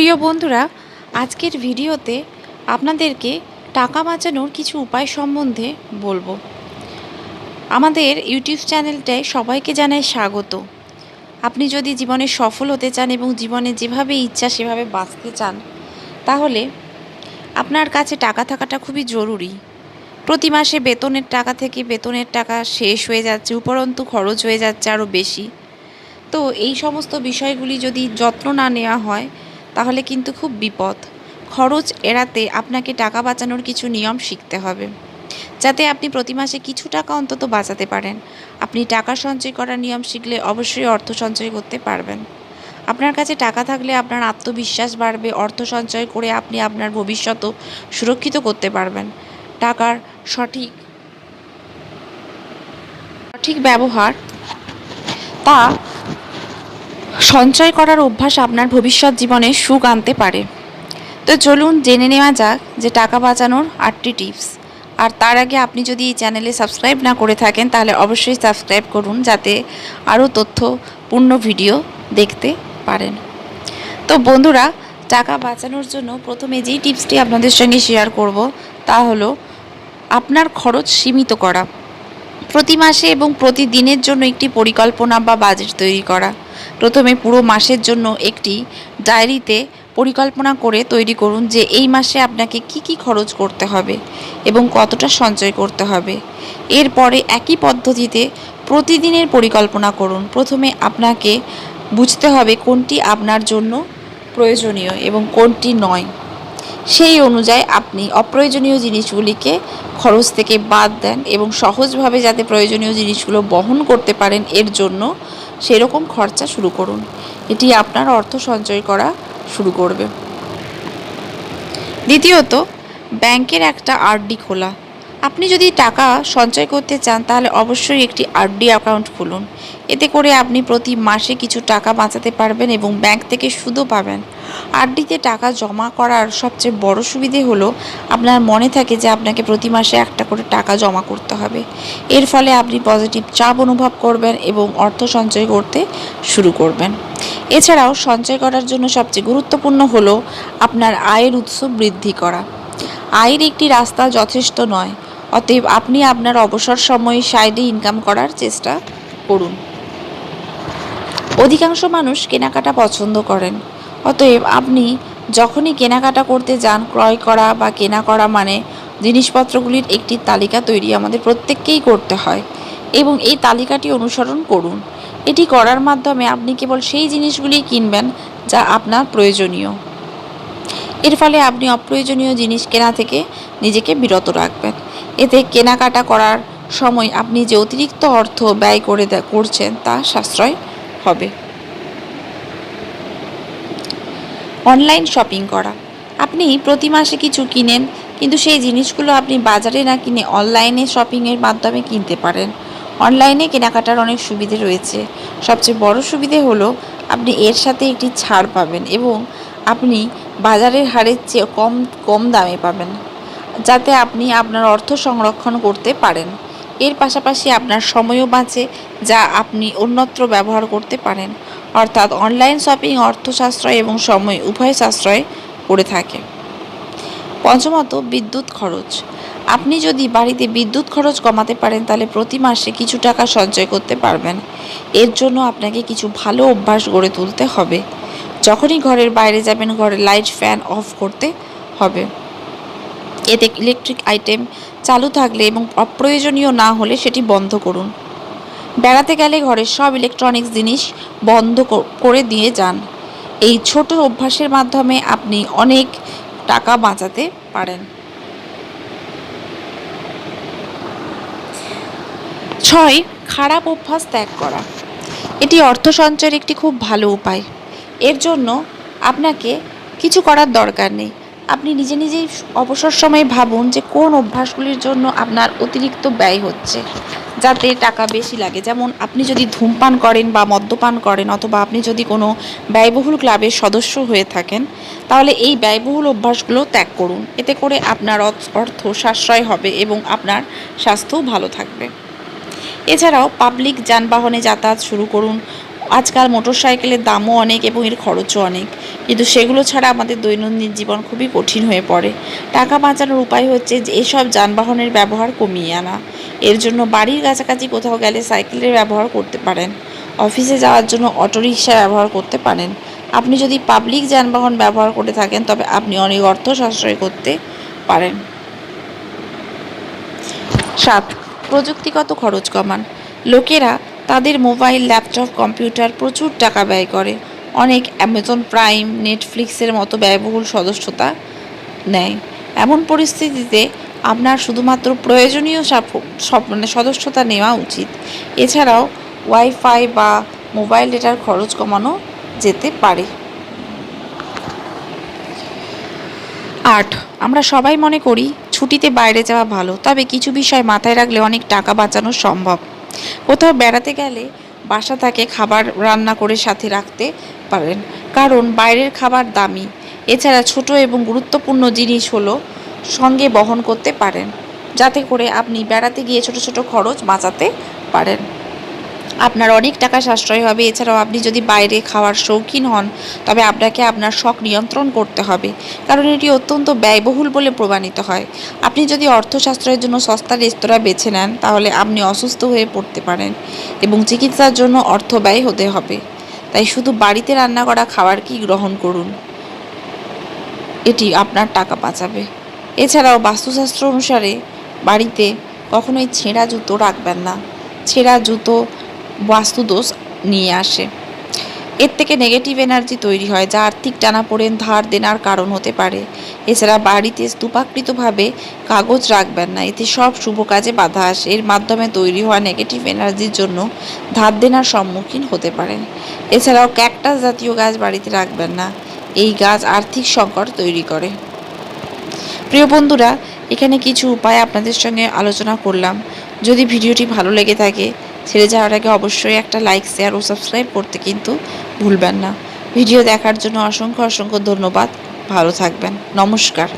প্রিয় বন্ধুরা, আজকের ভিডিওতে আপনাদেরকে টাকা বাঁচানোর কিছু উপায় সম্বন্ধে বলব। আমাদের ইউটিউব চ্যানেলটায় সবাইকে জানাই স্বাগত। আপনি যদি জীবনে সফল হতে চান এবং জীবনে যেভাবে ইচ্ছা সেভাবে বাঁচতে চান, তাহলে আপনার কাছে টাকা থাকাটা খুবই জরুরি। প্রতি মাসে বেতনের টাকা থেকে বেতনের টাকা শেষ হয়ে যাচ্ছে, উপরন্তু খরচ হয়ে যাচ্ছে আরও বেশি। তো এই সমস্ত বিষয়গুলি যদি যত্ন না নেওয়া হয় তাহলে কিন্তু খুব বিপদ। খরচ এড়াতে আপনাকে টাকা বাঁচানোর কিছু নিয়ম শিখতে হবে, যাতে আপনি প্রতি মাসে কিছু টাকা অন্তত বাঁচাতে পারেন। আপনি টাকা সঞ্চয় করার নিয়ম শিখলে অবশ্যই অর্থ সঞ্চয় করতে পারবেন। আপনার কাছে টাকা থাকলে আপনার আত্মবিশ্বাস বাড়বে, অর্থ সঞ্চয় করে আপনি আপনার ভবিষ্যতও সুরক্ষিত করতে পারবেন। টাকার সঠিক সঠিক ব্যবহার তা সঞ্চয় করার অভ্যাস আপনার ভবিষ্যৎ জীবনে সুখ আনতে পারে। তো চলুন জেনে নেওয়া যাক যে টাকা বাঁচানোর আটটি টিপস। আর তার আগে আপনি যদি এই চ্যানেলে সাবস্ক্রাইব না করে থাকেন, তাহলে অবশ্যই সাবস্ক্রাইব করুন যাতে আরও তথ্যপূর্ণ ভিডিও দেখতে পারেন। তো বন্ধুরা, টাকা বাঁচানোর জন্য প্রথমে যেই টিপসটি আপনাদের সঙ্গে শেয়ার করব, তা হলো আপনার খরচ সীমিত করা। প্রতি মাসে এবং প্রতিদিনের জন্য একটি পরিকল্পনা বা বাজেট তৈরি করা। প্রথমে পুরো মাসের জন্য একটি ডায়েরিতে পরিকল্পনা করে তৈরি করুন যে এই মাসে আপনাকে কি কি খরচ করতে হবে এবং কতটা সঞ্চয় করতে হবে। এরপরে একই পদ্ধতিতে প্রতিদিনের পরিকল্পনা করুন। প্রথমে আপনাকে বুঝতে হবে কোনটি আপনার জন্য প্রয়োজনীয় এবং কোনটি নয়। সেই অনুযায়ী আপনি অপ্রয়োজনীয় জিনিসগুলিকে খরচ থেকে বাদ দেন এবং সহজভাবে যাতে প্রয়োজনীয় জিনিসগুলো বহন করতে পারেন, এর জন্য সেরকম খরচা শুরু করুন। এটি আপনার অর্থ সঞ্চয় করা শুরু করবে। দ্বিতীয়ত, ব্যাংকের একটা আরডি খোলা। আপনি যদি টাকা সঞ্চয় করতে চান, তাহলে অবশ্যই একটি আরডি অ্যাকাউন্ট খুলুন। এতে করে আপনি প্রতি মাসে কিছু টাকা বাঁচাতে পারবেন এবং ব্যাংক থেকে সুদও পাবেন। আরডিতে টাকা জমা করার সবচেয়ে বড় সুবিধে হলো আপনার মনে থাকে যে আপনাকে প্রতি মাসে একটা করে টাকা জমা করতে হবে। এর ফলে আপনি পজিটিভ চাপ অনুভব করবেন এবং অর্থ সঞ্চয় করতে শুরু করবেন। এছাড়াও সঞ্চয় করার জন্য সবচেয়ে গুরুত্বপূর্ণ হলো আপনার আয়ের উৎস বৃদ্ধি করা। আয়ের একটি রাস্তা যথেষ্ট নয়, অতএব আপনি আপনার অবসর সময়ে সাইডে ইনকাম করার চেষ্টা করুন। অধিকাংশ মানুষ কেনাকাটা পছন্দ করেন। অতএব আপনি যখনই কেনাকাটা করতে যান, ক্রয় করা বা কেনা করা মানে জিনিসপত্রগুলির একটি তালিকা তৈরি আমাদের প্রত্যেককেই করতে হয় এবং এই তালিকাটি অনুসরণ করুন। এটি করার মাধ্যমে আপনি কেবল সেই জিনিসগুলি কিনবেন যা আপনার প্রয়োজনীয়। এর ফলে আপনি অপ্রয়োজনীয় জিনিস কেনা থেকে নিজেকে বিরত রাখবেন। এতে কেনাকাটা করার সময় আপনি যে অতিরিক্ত অর্থ ব্যয় করে করছেন তা সাশ্রয় হবে। অনলাইন শপিং করা। আপনি প্রতি মাসে কিছু কিনেন, কিন্তু সেই জিনিসগুলো আপনি বাজারে না কিনে অনলাইনে শপিংয়ের মাধ্যমে কিনতে পারেন। অনলাইনে কেনাকাটার অনেক সুবিধে রয়েছে। সবচেয়ে বড় সুবিধে হলো, আপনি এর সাথে একটি ছাড় পাবেন এবং আপনি বাজারের হারের চেয়ে কম কম দামে পাবেন, যাতে আপনি আপনার অর্থ সংরক্ষণ করতে পারেন। এর পাশাপাশি আপনার সময়ও বাঁচে, যা আপনি অন্যত্র ব্যবহার করতে পারেন। অর্থাৎ অনলাইন শপিং অর্থ সাশ্রয় এবং সময় উভয় সাশ্রয় করে থাকে। পঞ্চমত, বিদ্যুৎ খরচ। আপনি যদি বাড়িতে বিদ্যুৎ খরচ কমাতে পারেন, তাহলে প্রতি মাসে কিছু টাকা সঞ্চয় করতে পারবেন। এর জন্য আপনাকে কিছু ভালো অভ্যাস গড়ে তুলতে হবে। যখনই ঘরের বাইরে যাবেন ঘরের লাইট ফ্যান অফ করতে হবে। এতে ইলেকট্রিক আইটেম চালু থাকলে এবং অপ্রয়োজনীয় না হলে সেটি বন্ধ করুন। বেড়াতে গেলে ঘরের সব ইলেকট্রনিক্স জিনিস বন্ধ করে দিয়ে যান। এই ছোট অভ্যাসের মাধ্যমে আপনি অনেক টাকা বাঁচাতে পারেন। ছয়, খারাপ অভ্যাস ত্যাগ করা। এটি অর্থ সঞ্চয়ের একটি খুব ভালো উপায়। এর জন্য আপনাকে কিছু করার দরকার নেই। আপনি নিজে নিজেই অবসর সময়ে ভাবুন যে কোন অভ্যাসগুলির জন্য আপনার অতিরিক্ত ব্যয় হচ্ছে, যাতে টাকা বেশি লাগে। যেমন আপনি যদি ধূমপান করেন বা মদ্যপান করেন অথবা আপনি যদি কোনো ব্যয়বহুল ক্লাবের সদস্য হয়ে থাকেন, তাহলে এই ব্যয়বহুল অভ্যাসগুলো ত্যাগ করুন। এতে করে আপনার অর্থ- সাশ্রয় হবে এবং আপনার স্বাস্থ্যও ভালো থাকবে। এছাড়াও পাবলিক যানবাহনে যাতায়াত শুরু করুন। আজকাল মোটরসাইকেলের দামও অনেক এবং এর খরচও অনেক। কিন্তু সেগুলো ছাড়া আমাদের দৈনন্দিন জীবন খুবই কঠিন হয়ে পড়ে। টাকা বাঁচানোর উপায় হচ্ছে যে এসব যানবাহনের ব্যবহার কমিয়ে আনা। এর জন্য বাড়ির কাছাকাছি কোথাও গেলে সাইকেলের ব্যবহার করতে পারেন। অফিসে যাওয়ার জন্য অটোরিকশা ব্যবহার করতে পারেন। আপনি যদি পাবলিক যানবাহন ব্যবহার করে থাকেন, তবে আপনি অনেক অর্থ সাশ্রয় করতে পারেন। সাত, প্রযুক্তিগত খরচ কমান। লোকেরা তাদের মোবাইল, ল্যাপটপ, কম্পিউটার প্রচুর টাকা ব্যয় করে। অনেক অ্যামাজন প্রাইম, নেটফ্লিক্সের মতো ব্যয়বহুল সদস্যতা নেয়। এমন পরিস্থিতিতে আপনার শুধুমাত্র প্রয়োজনীয় মানে সদস্যতা নেওয়া উচিত। এছাড়াও ওয়াইফাই বা মোবাইল ডেটার খরচ কমানো যেতে পারে। আট, আমরা সবাই মনে করি ছুটিতে বাইরে যাওয়া ভালো, তবে কিছু বিষয় মাথায় রাখলে অনেক টাকা বাঁচানো সম্ভব। কোথাও বেড়াতে গেলে বাসা থেকে, খাবার রান্না করে সাথে রাখতে পারেন, কারণ বাইরের খাবার দামি। এছাড়া ছোট এবং গুরুত্বপূর্ণ জিনিস হলো সঙ্গে বহন করতে পারেন, যাতে করে আপনি বেড়াতে গিয়ে ছোট ছোট খরচ বাঁচাতে পারেন। আপনার অনেক টাকা সাশ্রয় হবে। এছাড়াও আপনি যদি বাইরে খাওয়ার শৌখিন হন, তবে আপনাকে আপনার শখ নিয়ন্ত্রণ করতে হবে, কারণ এটি অত্যন্ত ব্যয়বহুল বলে প্রমাণিত হয়। আপনি যদি অর্থশাস্ত্রের জন্য সস্তা রেস্তোরাঁ বেছে নেন, তাহলে আপনি অসুস্থ হয়ে পড়তে পারেন এবং চিকিৎসার জন্য অর্থ ব্যয় হতে হবে। তাই শুধু বাড়িতে রান্না করা খাবার খাবারকেই গ্রহণ করুন? এটি আপনার টাকা বাঁচাবে। এছাড়াও বাস্তুশাস্ত্র অনুসারে বাড়িতে কখনোই ছেঁড়া জুতো রাখবেন না। ছেঁড়া জুতো, বাস্তুদোষ নিয়ে আসে। এর থেকে নেগেটিভ এনার্জি তৈরি হয়, যা আর্থিক টানা পড়েন ধার দেনার কারণ হতে পারে। এছাড়া বাড়িতে স্তূপাকৃতভাবে কাগজ রাখবেন না। এতে সব শুভ কাজে বাধা আসে। এর মাধ্যমে তৈরি হওয়া নেগেটিভ এনার্জির জন্য ধার দেনার সম্মুখীন হতে পারেন। এছাড়াও ক্যাকটাস জাতীয় গাছ বাড়িতে রাখবেন না। এই গাছ আর্থিক সংকট তৈরি করে। প্রিয় বন্ধুরা, এখানে কিছু উপায় আপনাদের সঙ্গে আলোচনা করলাম। যদি ভিডিওটি ভালো লেগে থাকে, ছেড়ে যাওয়ার আগে অবশ্যই একটা লাইক শেয়ার ও সাবস্ক্রাইব করতে কিন্তু ভুলবেন না। ভিডিও দেখার জন্য অসংখ্য অসংখ্য ধন্যবাদ। ভালো থাকবেন। নমস্কার।